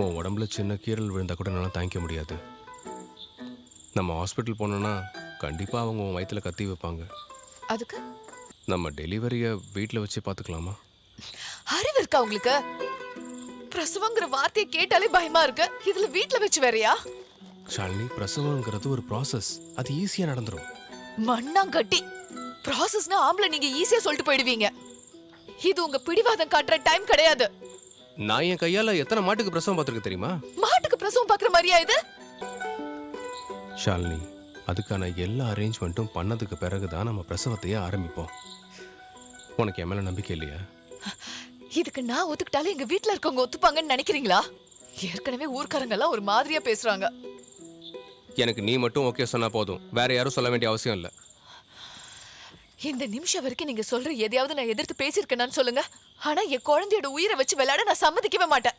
உன் உடம்புல சின்ன கீறல் விழுந்தா கூட என்னால் தாங்கிக்க முடியாது. நம்ம ஹாஸ்பிட்டல் போனோன்னா கண்டிப்பாக அவங்க உன் வயித்துல கத்தி வைப்பாங்க. அதுக்கு? நம்ம டெலிவரியை வீட்டில் வச்சு பார்த்துக்கலாமா அறிவு இருக்கா உங்களுக்கு? பிரசவங்கிற வார்த்தையை கேட்டாலே பயமா இருக்கு. இதுல வீட்ல வச்சு வேறயா? ஷாலினி பிரசவங்கிறது ஒரு ப்ராசஸ் அது ஈஸியாக நடந்துரும். மண்ணாங்கட்டி. ப்ராசஸ்னா ஆம்பளை நீங்க ஈஸியா சொல்லிட்டு போயிடுவீங்க. இது உங்க பிடிவாதம் காட்டுற டைம் கிடையாது. நான் என் கையால் எத்தனை மாட்டுக்கு பிரசவம் பார்த்துருக்க தெரியுமா? மாட்டுக்கு பிரசவம் பாக்குற மாதிரியா இது? ஷாலினி அதுக்கான எல்லா அரேஞ்ச்மெண்ட்டும் பண்ணதுக்கு பிறகு தான் நம்ம பிரசவத்தையே ஆரம்பிப்போம். உனக்கு என் மேலே நம்பிக்கை இல்லையா? இதுக்கு நான் ஒத்துக்கிட்டாலும் எங்க வீட்ல இருக்கவங்க ஒத்துப்பாங்கன்னு நினைக்கிறீங்களா? ஏற்கனவே ஊர்க்காரங்க எல்லாம் ஒரு மாதிரியா பேசுறாங்க. எனக்கு நீ மட்டும் ஓகே சொன்னா போதும். வேற யாரும் சொல்ல வேண்டிய அவசியம் இல்லை. இந்த நிமிஷம் வரைக்கும் நீங்க சொல்ற எதையாவது நான் எதிர்த்து பேசியிருக்கேன்னு சொல்லுங்க. ஆனா என் குழந்தையோட உயிரை வச்சு விளையாட நான் சம்மதிக்கவே மாட்டேன்.